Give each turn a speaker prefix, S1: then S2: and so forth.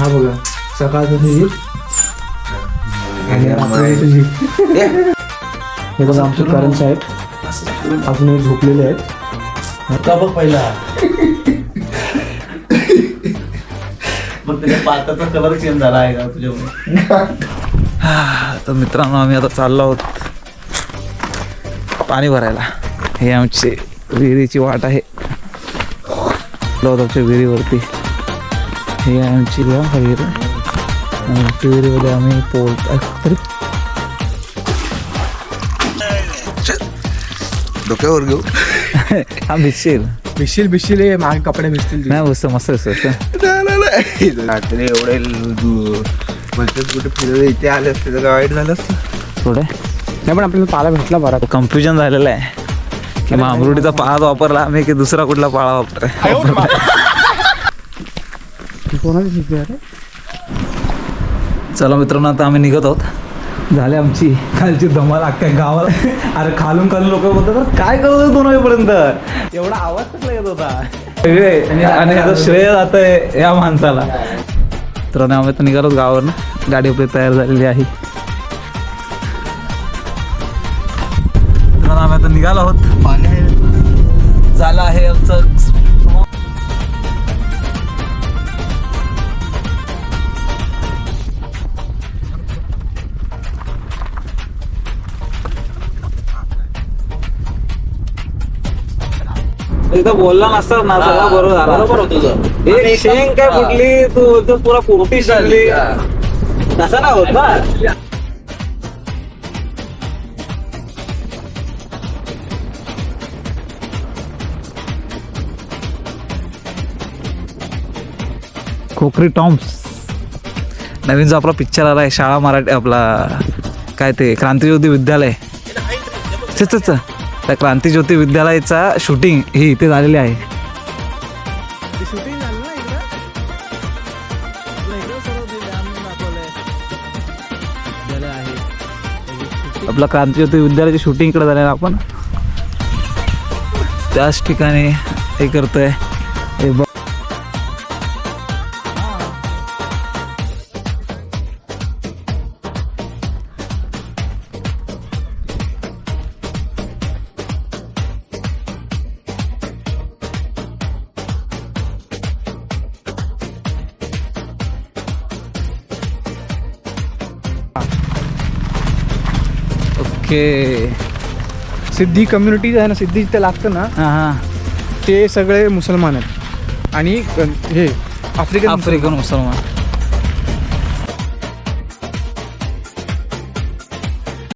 S1: हा बघा सकाळचं विहीर आणि रात्रीचं विहीर. हे बघा आमचे करण साहेब. अजूनही झोपलेले आहेत.
S2: का बघ पहिला? मग त्याच्या पाताचा कलर चेंज झाला आहे का तुझ्यामुळे
S3: तर मित्रांनो आम्ही आता चाललो आहोत पाणी भरायला. हे आमची विहिरीची वाट आहे. आहोत आमच्या विहिरीवरती. हे आमची हा आमच्या विहिरीमध्ये आम्ही पोहत तरी
S4: डोक्यावर घेऊ
S3: हा भिजशील
S1: भिशील भिशील हे मागे कपडे भिजतील
S3: नाही मस्त दिसतं
S4: रात्री एवढे म्हणतात कुठे फिरत इथे आले असते तर काय वाईट झालं असतं
S3: थोडं
S1: नाही पण आपल्याला पाला भेटला बरा
S3: कन्फ्युजन झालेलं आहे की मामरुडीचा पाळाच वापरला आम्ही की दुसरा कुठला पाळा वापरला
S1: कोणाची शिकते अरे
S3: चला मित्रांनो आता आम्ही निघत आहोत. झाली आमची खालची धमाल अख्ख्या गावाला. अरे खालून खालून लोक बोलतात "अरे काय करत दोन वाजेपर्यंत एवढा आवाज कसला येत होता? आणि याचं श्रेय जात आहे या माणसाला. तर आम्ही आता निघालो गावावरनं. गाडी आपली तयार झालेली आहे. तर आम्ही आता निघालो आहोत. झालं आहे आमचं एकदा बोलला नसतात ना सगळं बरोबर झाला.
S2: बरोबर होतं तुझं.
S3: एक शेंग काय फुटली तू बोलतो पुरा पोपटी शिरली. तसा ना होत ना. खोकरी टॉम्स. नवीन जो आपला पिक्चर आला आहे शाळा मराठी आपला काय ते क्रांतिज्योती विद्यालय. च च च. त्या क्रांतिज्योती विद्यालयाचा शूटिंग ही इथे झालेली आहे. आपलं क्रांतिज्योती विद्यालयाची शूटिंग इकडे झालं आपण. त्याच ठिकाणी हे करतोय. ओके
S1: सिद्धी कम्युनिटी आहे ना सिद्धी जिथे लागतं ना
S3: हां हां.
S1: ते सगळे मुसलमान आहेत. आणि हे आफ्रिकन
S3: आफ्रिकन मुसलमान.